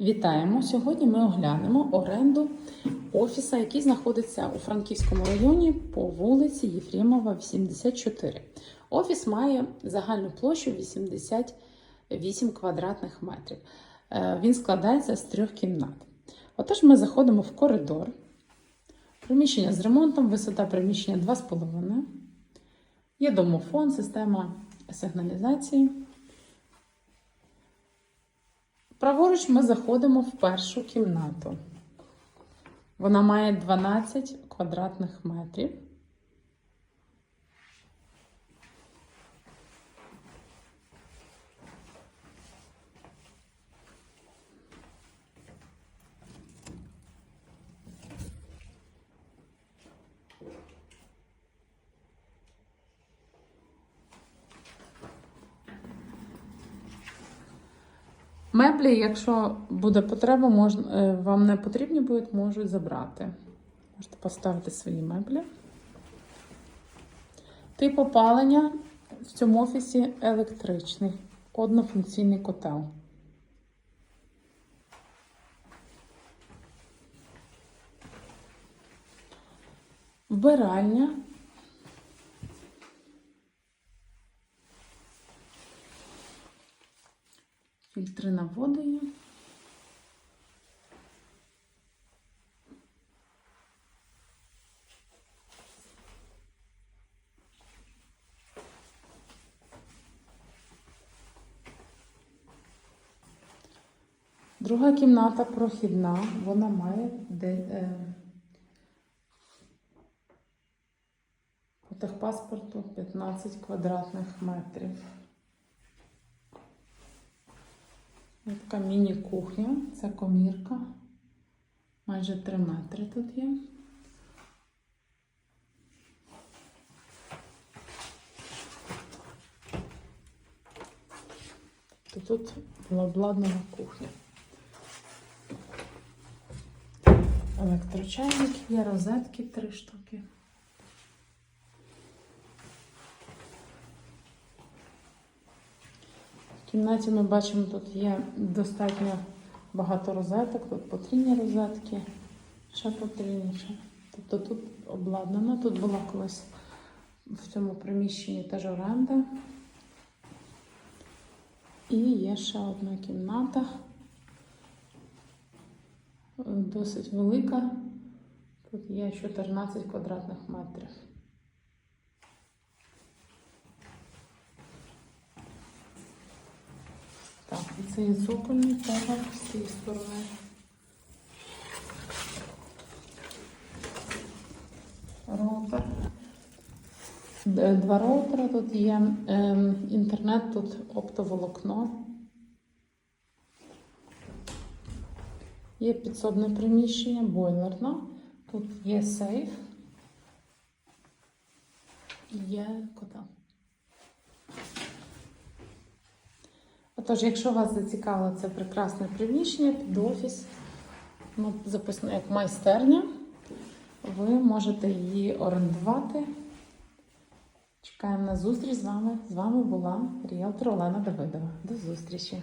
Вітаємо! Сьогодні ми оглянемо оренду офіса, який знаходиться у Франківському районі по вулиці Єфремова, 84. Офіс має загальну площу 88 квадратних метрів. Е, Він складається з трьох кімнат. Отож, ми заходимо в коридор. Приміщення з ремонтом, висота приміщення 2,5. Є домофон, система сигналізації. Праворуч ми заходимо в першу кімнату. Вона має 12 квадратних метрів. Меблі, якщо буде потреба, можна, е, вам не потрібні будуть, можуть забрати. Можете поставити свої меблі. Тип опалення в цьому офісі електричний, однофункційний котел. Вбиральня. Фільтри на воду. Друга кімната прохідна, вона має де, е, по техпаспорту 15 квадратних метрів. Така міні-кухня, це комірка. Майже 3 метри тут є. То тут була обладнана кухня. Електрочайник є, розетки три штуки. В кімнаті ми бачимо, тут є достатньо багато розеток, тут потрійні розетки, ще потрійніше. Тобто тут обладнано, тут була колись в цьому приміщенні теж оренда. І є ще одна кімната, досить велика. Тут є 14 квадратних метрів. Так, це є цокольний поверх з цієї сторони. Роутер. Два роутера тут є. Ем, інтернет тут оптоволокно. Є підсобне приміщення, бойлерна. Тут є сейф. І Є котел. Отож, якщо вас зацікавило це прекрасне приміщення під офіс, ну, записано як майстерня, ви можете її орендувати. Чекаємо на зустріч з вами. З вами була ріелтор Олена Давидова. До зустрічі!